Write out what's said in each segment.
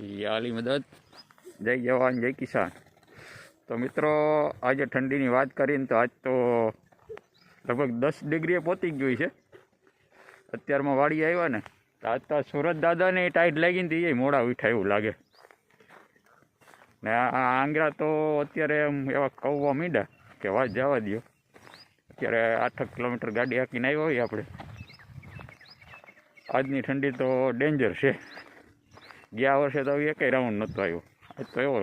યાલી મદદ. જય જવાન, જય કિસાન. તો મિત્રો, આજે ઠંડીની વાત કરીને તો આજ તો લગભગ દસ ડિગ્રીએ પહોંચી ગયું છે. અત્યારમાં વાડી આવ્યા ને, તો આજ તો સુરત દાદાને ટાઈટ લાગીને હતી એ મોડા ઉઠા એવું લાગે. ને આ આંગળા તો અત્યારે એમ એવા કવવા મીંડા કે વાત જવા દો અત્યારે આઠ કિલોમીટર ગાડી હાંકીને આવ્યા હોય આપણે. આજની ઠંડી તો ડેન્જર છે. ગયા વર્ષે તો એક રાઉન્ડ નહોતો આવ્યો. આજ તો એવો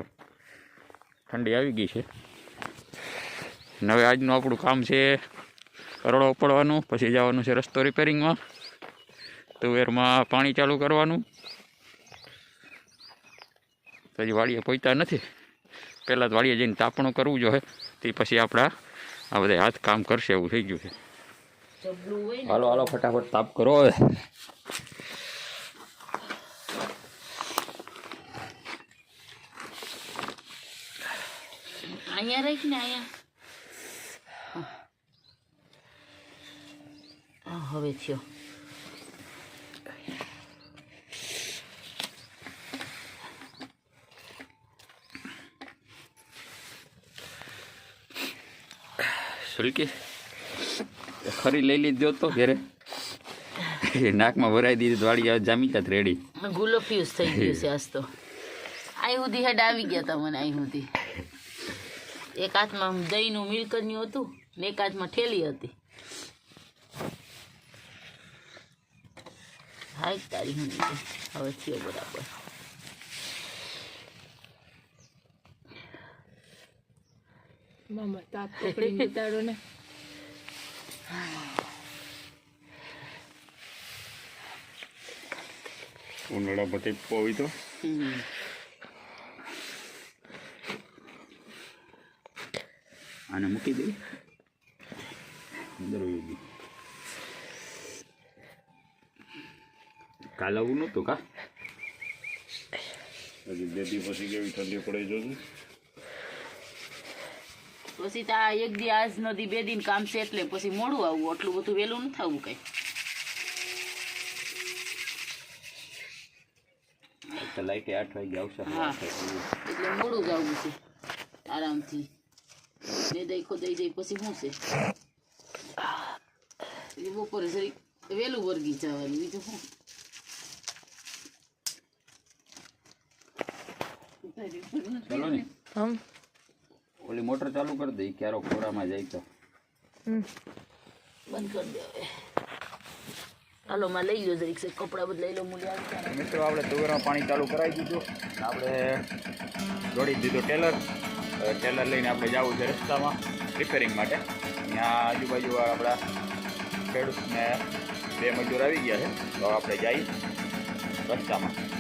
ઠંડી આવી ગઈ છે. હવે આજનું આપણું કામ છે કરોડો ઉપડવાનું પછી જવાનું છે રસ્તો રિપેરિંગમાં તુવેરમાં પાણી ચાલુ કરવાનું. પછી હજી વાડીએ પહોંચતા નથી. પહેલાં તો વાડીએ જઈને તાપણું કરવું જોઈએ તે પછી આપણા આ બધા હાથ કામ કરશે એવું થઈ ગયું છે. હાલો હાલો ફટાફટ તાપ કરો હવે. અહીંયા રાખ ને અહીંયા. હા, હવે થયો. સુલકી ખરી લઈ લીધો તો ઘેરે? નાકમાં ભરાઈ દીધી વાળી જામી જાત રેડી ગુલો ફ્યુઝ થઈ ગયું છે આજ તો. આવી સુધી હેડ આવી ગયા તા મને અહીં સુધી એક હાથમાં દહીંનું મિલ્કરનું હતું ને એક હાથમાં ઠેલી હતી. હાય તારી હું હવે થયો બરાબર. મામા તાપ ને. પોવી તો? આને મૂકી દઈ અંદર વહી કાલ આવું નહોતું કા? હજી બે દી પછી કેવી ઠંડી પડે જોજો પછી તો આ એક દી આજ નદી બે દિન કામ છે એટલે પછી મોડું આવવું એટલું બધું વહેલું નથી આવવું કઈ. લાઈટે આઠ વાગે આવશે. હા. એટલે મોડું જ આવવું છે. આરામથી. ને દઈ ખોદાઈ જાય પછી શું છે પછી બપોરે જરી વહેલું વર્ગી જવાનું બીજું શું ચલો ને હમ ઓલી મોટર ચાલુ કરી દઈ ક્યારો ખોરામાં જાય તો. બંધ કરી દે હવે. હાલો માં લઈ લો જરીક છે કપડાં બદલાઈ લો મૂલ્ય મિત્રો આપણે તુવેરમાં પાણી ચાલુ કરાવી દીધું. આપણે દોડી દીધું ટેલર. ટેલર લઈને આપણે જવું છે રસ્તામાં રિપેરિંગ માટે. ત્યાં આજુબાજુ આપણા ખેડૂતને બે મજૂર આવી ગયા છે. તો આપણે જઈ રસ્તામાં.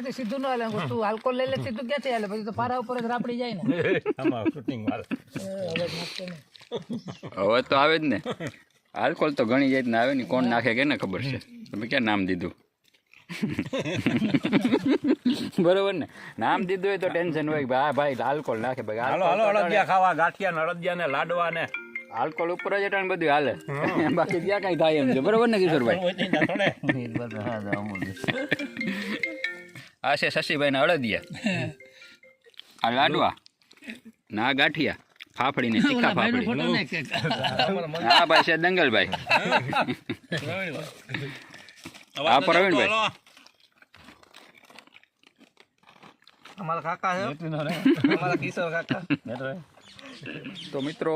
અમારેથી સીધું ન હાલે. તું આલ્કોહોલ લઈ લે સીધું ક્યાંથી હાલે? પછી તો પારા ઉપર જ રાપડી જાય ને. હવે તો આવે જ ને. આલ્કોહોલ તો ઘણી જાતના આવે ને કોણ નાખે કે ને ખબર છે? તમે ક્યાં નામ દીધું? બરોબર ને? નામ દીધું હોય તો ટેન્શન હોય કે ભાઈ ભાઈ આલ્કોહોલ નાખે. ભાઈ હાલો હાલો અડદિયા ખાવા ગાંઠિયા ને અડદિયા ને લાડવા ને આલ્કોહોલ ઉપર જ એટલે બધું હાલે. બાકી ત્યાં કઈ થાય એમ છે. બરોબર ને કિશોરભાઈ? આ છે શશીભાઈ ના અડદિયા. આ લાડવા ના ગાંઠિયા. ફાફડી. ને તીખા ફાફડી આ ભાઈ છે દંગલભાઈ. આ પ્રવીણભાઈ અમારા કાકા છે. અમારા કિશોર કાકા. તો મિત્રો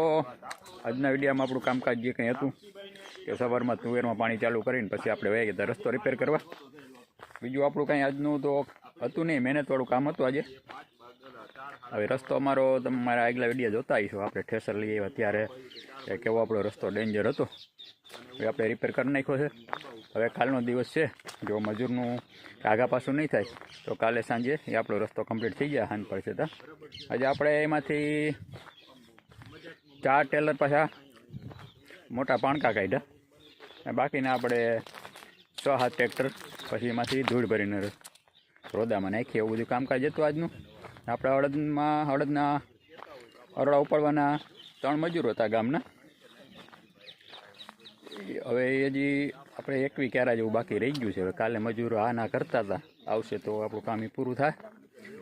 આજના વિડીયામાં આપણું કામકાજ જે કંઈ હતું કે સવારમાં તુવેરમાં પાણી ચાલુ કરીને પછી આપણે વહી ગયા રસ્તો રિપેર કરવા. બીજું આપણું કંઈ આજનું તો હતું નહીં. મહેનતવાળું કામ હતું આજે. હવે રસ્તો અમારો, તમે મારા આગલા વીડિયો જોતા આવીશું આપણે ઠેસર લઈ આવ્યા ત્યારે. કેવો આપણો રસ્તો ડેન્જર હતો. હવે આપણે રિપેર કરી નાખ્યો છે. હવે કાલનો દિવસ છે. જો મજૂરનું આગા પાછું નહીં થાય, તો કાલે સાંજે એ આપણો રસ્તો કમ્પ્લીટ થઈ જાય હાન પડશે તો. આજે આપણે એમાંથી ચાર ટેલર પાછા મોટા પાણકા કાઢ્યા. બાકીના આપણે છ સાત ટ્રેક્ટર પછી એમાંથી ધૂળ ભરીને રોદામાં નાખીએ એવું બધું કામકાજ હતું આજનું. આપણા હળદમાં હળદના અરડા ઉપાડવાના ત્રણ મજૂરો હતા ગામના. હવે એ હજી આપણે એકવી ક્યારા જેવું બાકી રહી ગયું છે. હવે કાલે મજૂરો આ ના કરતા હતા. આવશે તો આપણું કામ એ પૂરું થાય.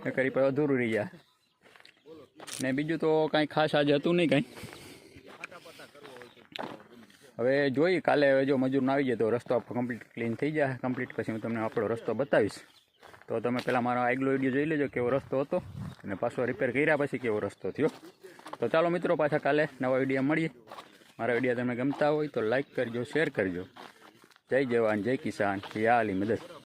એ કરી પછી અધૂરું રહી જાય. ને બીજું તો કાંઈ ખાસ આજે હતું નહીં કાંઈ. હવે જોઈએ, કાલે હવે જો મજૂર આવી જાય તો રસ્તો આપણો કમ્પ્લીટ ક્લીન થઈ જાય. કમ્પ્લીટ પછી હું તમને આપણો રસ્તો બતાવીશ. તો તમે પહેલાં મારો આગલો વીડિયો જોઈ લેજો કેવો રસ્તો હતો અને પાછો રિપેર કર્યા પછી કેવો રસ્તો થયો. તો ચાલો મિત્રો, પાછા કાલે નવા વીડિયો મળીએ. મારા વીડિયો તમને ગમતા હોય તો લાઈક કરજો શેર કરજો. જય જવાન, જય કિસાન. જય આલી મદદ.